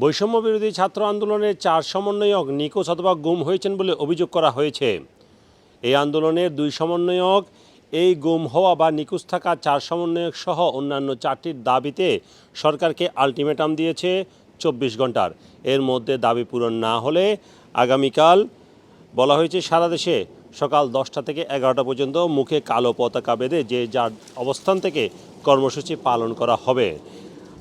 বৈষম্য বিরোধী ছাত্র আন্দোলনের চার সমন্বয়ক নিখোঁজ অথবা গুম হয়েছেন বলে অভিযোগ করা হয়েছে। এই আন্দোলনের দুই সমন্বয়ক, এই গুম হওয়া বা নিখোঁজ থাকা চার সমন্বয়ক সহ অন্যান্য চারটির দাবিতে সরকারকে আলটিমেটাম দিয়েছে চব্বিশ ঘণ্টার এর মধ্যে দাবি পূরণ না হলে আগামীকাল বলা হয়েছে সারা দেশে সকাল দশটা থেকে এগারোটা পর্যন্ত মুখে কালো পতাকা বেঁধে যে যার অবস্থান থেকে কর্মসূচি পালন করা হবে।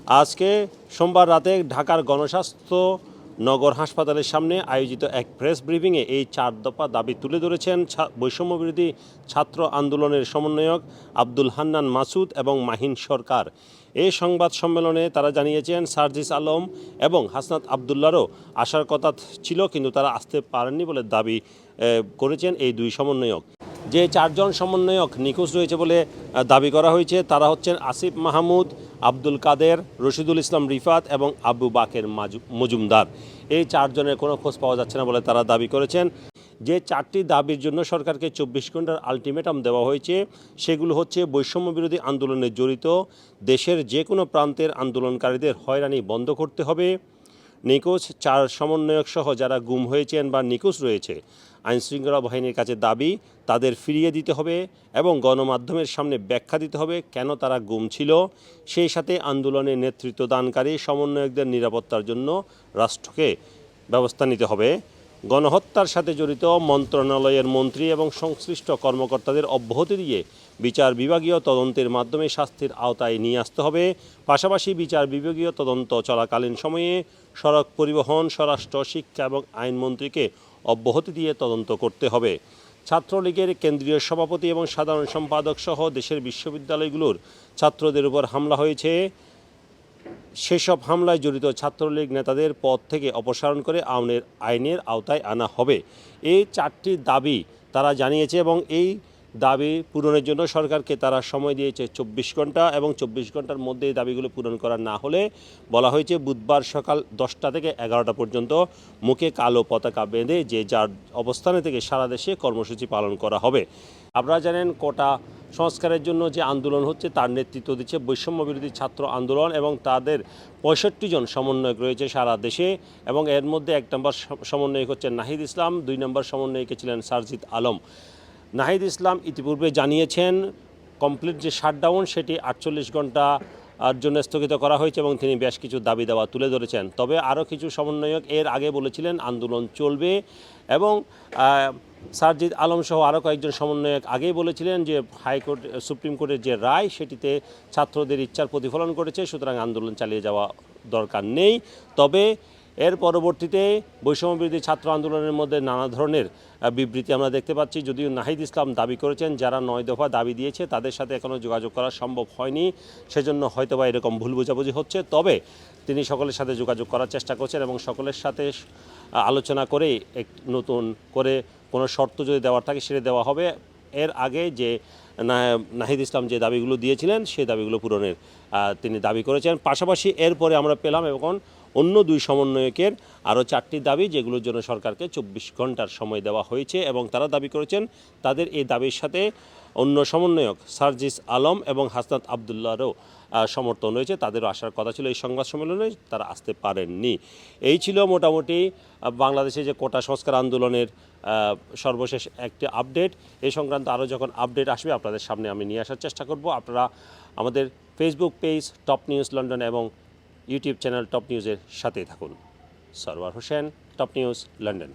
আজকে সোমবার রাতে ঢাকার গণস্বাস্থ্য নগর হাসপাতালের সামনে আয়োজিত এক প্রেস ব্রিফিংয়ে এই চার দফা দাবি তুলে ধরেছেন ছা- বৈষম্য বিরোধী ছাত্র আন্দোলনের সমন্বয়ক আব্দুল হান্নান মাসুদ এবং মাহিন সরকার। এই সংবাদ সম্মেলনে তারা জানিয়েছেন, সার্জিস আলম এবং হাসনাত আবদুল্লারও আসার কথা ছিল, কিন্তু তারা আসতে পারেননি বলে দাবি করেছেন এই দুই সমন্বয়ক। যে চারজন সমন্বয়ক নিখোঁজ রয়েছে বলে দাবি করা হয়েছে, তারা হচ্ছেন আসিফ মাহমুদ, আব্দুল কাদের, রশিদুল ইসলাম রিফাত এবং আবু বাকের মাজু- মজুমদার। এই চারজনের কোনো খোঁজ পাওয়া যাচ্ছে না বলে তারা দাবি করেছেন। যে চারটি দাবির জন্য সরকারকে চব্বিশ ঘণ্টার আলটিমেটাম দেওয়া হয়েছে, সেগুলো হচ্ছে বৈষম্য বিরোধী আন্দোলনে জড়িত, দেশের যে কোনো প্রান্তের আন্দোলনকারীদের হয়রানি বন্ধ করতে হবে নিখোঁজ, চার সমন্বয়ক সহ যারা গুম হয়েছেন বা নিখোঁজ রয়েছে, আইনশৃঙ্খলা বাহিনীর কাছে দাবি, তাদের ফিরিয়ে দিতে হবে এবং গণমাধ্যমের সামনে ব্যাখ্যা দিতে হবে কেন তারা গুম ছিল। সেই সাথে আন্দোলনে নেতৃত্ব দানকারী সমন্বয়কদের নিরাপত্তার জন্য রাষ্ট্রকে ব্যবস্থা নিতে হবে। গণহত্যার সাথে জড়িত মন্ত্রণালয়ের মন্ত্রী এবং সংশ্লিষ্ট কর্মকর্তাদের অব্যাহতি দিয়ে বিচার বিভাগীয় তদন্তের মাধ্যমে শাস্তির আওতায় নিয়ে আসতে হবে। পাশাপাশি বিচার বিভাগীয় তদন্ত চলাকালীন সময়ে সড়ক পরিবহন, স্বরাষ্ট্র, শিক্ষা এবং আইনমন্ত্রীকে অব্যাহতি দিয়ে তদন্ত করতে হবে। ছাত্রলীগের কেন্দ্রীয় সভাপতি এবং সাধারণ সম্পাদক সহ দেশের বিশ্ববিদ্যালয়গুলোর ছাত্রদের উপর হামলা হয়েছে। সেসব হামলায় জড়িত ছাত্রলীগ নেতাদের পদ থেকে অপসারণ করে আউনের আইনের আওতায় আনা হবে। এই চারটি দাবি তারা জানিয়েছে এবং এই দাবি পূরণের জন্য সরকারকে তারা সময় দিয়েছে চব্বিশ ঘণ্টা এবং চব্বিশ ঘণ্টার মধ্যে এই দাবিগুলো পূরণ করা না হলে বলা হয়েছে বুধবার সকাল দশটা থেকে এগারোটা পর্যন্ত মুখে কালো পতাকা বেঁধে যে যার অবস্থানে থেকে সারা দেশে কর্মসূচি পালন করা হবে। আপনারা জানেন কোটা সংস্কারের জন্য যে আন্দোলন হচ্ছে, তার নেতৃত্ব দিচ্ছে বৈষম্য বিরোধী ছাত্র আন্দোলন এবং তাদের পঁয়ষট্টি জন সমন্বয়ক রয়েছে সারা দেশে এবং এর মধ্যে এক নম্বর সমন্বয়ক হচ্ছে নাহিদ ইসলাম, দুই নম্বর সমন্বয়কে ছিলেন সারজিদ আলম। নাহিদ ইসলাম ইতিপূর্বে জানিয়েছেন, কমপ্লিট যে শাটডাউন সেটি আটচল্লিশ ঘণ্টা আর জন্য স্থগিত করা হয়েছে এবং তিনি বেশ কিছু দাবি দাওয়া তুলে ধরেছেন। তবে আরও কিছু সমন্বয়ক এর আগে বলেছিলেন, আন্দোলন চলবে এবং সারজিদ আলম সহ আরও কয়েকজন সমন্বয়ক আগেই বলেছিলেন যে হাইকোর্ট সুপ্রিম কোর্টের যে রায়, সেটিতে ছাত্রদের ইচ্ছার প্রতিফলন করেছে, সুতরাং আন্দোলন চালিয়ে যাওয়া দরকার নেই। তবে এর পরবর্তীতে বৈষম্য বিরোধী ছাত্র আন্দোলনের মধ্যে নানা ধরনের বিবৃতি আমরা দেখতে পাচ্ছি। যদিও নাহিদ ইসলাম দাবি করেছেন, যারা নয় দফা দাবি দিয়েছে, তাদের সাথে এখনও যোগাযোগ করা সম্ভব হয়নি। সেজন্য হয়তোবা এরকম ভুল বোঝাবুঝি হচ্ছে। তবে তিনি সকলের সাথে যোগাযোগ করার চেষ্টা করছেন এবং সকলের সাথে আলোচনা করে এক নতুন করে কোনো শর্ত যদি দেওয়ার থাকে, সেটা দেওয়া হবে। এর আগে যে নাহিদ ইসলাম যে দাবিগুলো দিয়েছিলেন, সেই দাবিগুলো পূরণের তিনি দাবি করেছেন। পাশাপাশি এরপরে আমরা পেলাম এবং অন্য দুই সমন্বয়কের আরও চারটি দাবি যেগুলোর জন্য সরকারকে চব্বিশ ঘণ্টার সময় দেওয়া হয়েছে এবং তারা দাবি করেছেন তাদের এই দাবির সাথে অন্য সমন্বয়ক সার্জিস আলম এবং হাসনাত আবদুল্লাহরও সমর্থন রয়েছে। তাদেরও আসার কথা ছিল। এই সংবাদ সম্মেলনে তারা আসতে পারেননি। এই ছিল মোটামুটি বাংলাদেশে যে কোটা সংস্কার আন্দোলনের সর্বশেষ একটি আপডেট। এই সংক্রান্ত আরও যখন আপডেট আসবে, আপনাদের সামনে আমি নিয়ে আসার চেষ্টা করব। আপনারা আমাদের Facebook page top news London এবং ইউটিউব চ্যানেল টপ নিউজের সাথেই থাকুন। Sarwar Hossain top news London.